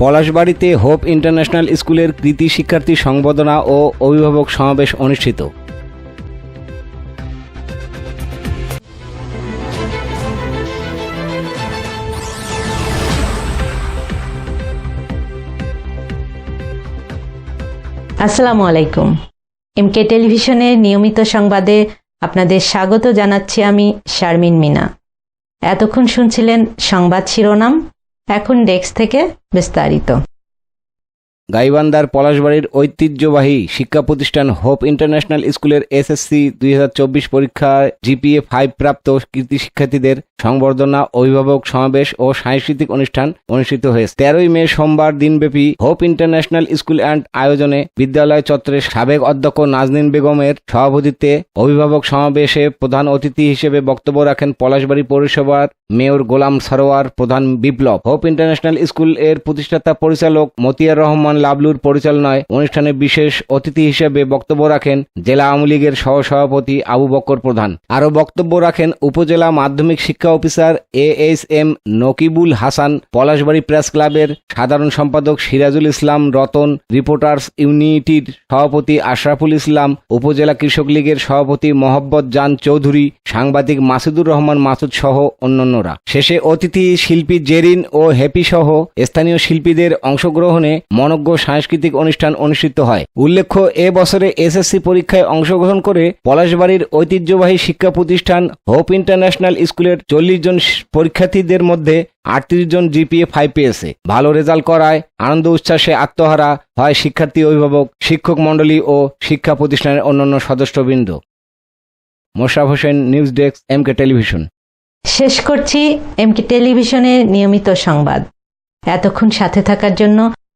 পলাশবাড়িতে hope international স্কুলের কৃতি শিক্ষার্থী সংবর্ধনা ও অভিভাবক সমাবেশ অনুষ্ঠিত। আসসালামু আলাইকুম। এমকে টেলিভিশনের নিয়মিত সংবাদে আপনাদের স্বাগত জানাচ্ছি আমি শারমিন মিনা। এতক্ষণ শুনছিলেন সংবাদ শিরোনাম এখন ডেস্ক থেকে বিস্তারিত। গাইবান্ধার পলাশবাড়ির ঐতিহ্যবাহী শিক্ষা প্রতিষ্ঠান হোপ ইন্টারন্যাশনাল স্কুলের এসএসসি দুই হাজার চব্বিশ পরীক্ষায় জিপিএ ফাইভ প্রাপ্ত কৃতি শিক্ষার্থীদের সংবর্ধনা, অভিভাবক সমাবেশ ও সাংস্কৃতিক অনুষ্ঠান অনুষ্ঠিত হয়েছে। তেরোই মে সোমবার দিনব্যাপী হোপ ইন্টারন্যাশনাল স্কুল অ্যান্ড আয়োজনে বিদ্যালয় চত্বরের সাবেক অধ্যক্ষ নাজনীন বেগমের সভাপতিত্বে অভিভাবক সমাবেশে প্রধান অতিথি হিসেবে বক্তব্য রাখেন পলাশবাড়ি পৌরসভার মেয়র গোলাম সারোয়ার, প্রধান বিপ্লব। হোপ ইন্টারন্যাশনাল স্কুলের প্রতিষ্ঠাতা পরিচালক মতিয়ার রহমান লাবলুর পরিচালনায় অনুষ্ঠানে বিশেষ অতিথি হিসেবে বক্তব্য রাখেন জেলা আওয়ামী লীগের সহসভাপতি আবু বক্কর প্রধান। আরও বক্তব্য রাখেন উপজেলা মাধ্যমিক শিক্ষা officer A H M Nakibul Hasan, Palashbari press ক্লাবের সাধারণ সম্পাদক সিরাজুল ইসলাম রতন, রিপোর্টার্স ইউনিটির সভাপতি আশরাফুল ইসলাম, উপজেলা কৃষক লীগের সভাপতি মোহাম্মদ জান চৌধুরী, সাংবাদিক মাসুদুর রহমান মাসুদ সহ অন্যান্যরা। শেষে অতিথি শিল্পী জেরিন ও হ্যাপি সহ স্থানীয় শিল্পীদের অংশগ্রহণে মনজ্ঞ সাংস্কৃতিক অনুষ্ঠান অনুষ্ঠিত হয়। উল্লেখ্য, এ বছরে এসএসসি পরীক্ষায় অংশগ্রহণ করে পলাশবাড়ির ঐতিহ্যবাহী শিক্ষা প্রতিষ্ঠান হোপ ইন্টারন্যাশনাল স্কুলের চল্লিশ জন পরীক্ষার্থীদের মধ্যে আটত্রিশ জন জিপিএ ফাইভ পেয়েছে। ভালো রেজাল্ট করায় আনন্দ উচ্ছ্বাসে আত্মহারা হয় শিক্ষার্থী অভিভাবক, শিক্ষক মণ্ডলী ও শিক্ষা প্রতিষ্ঠানের অন্যান্য সদস্যবৃন্দ। Moshaf Hossain news desk M K television শেষ করছি এমকে টেলিভিশনের নিয়মিত সংবাদ। এতক্ষণ সাথে থাকার জন্য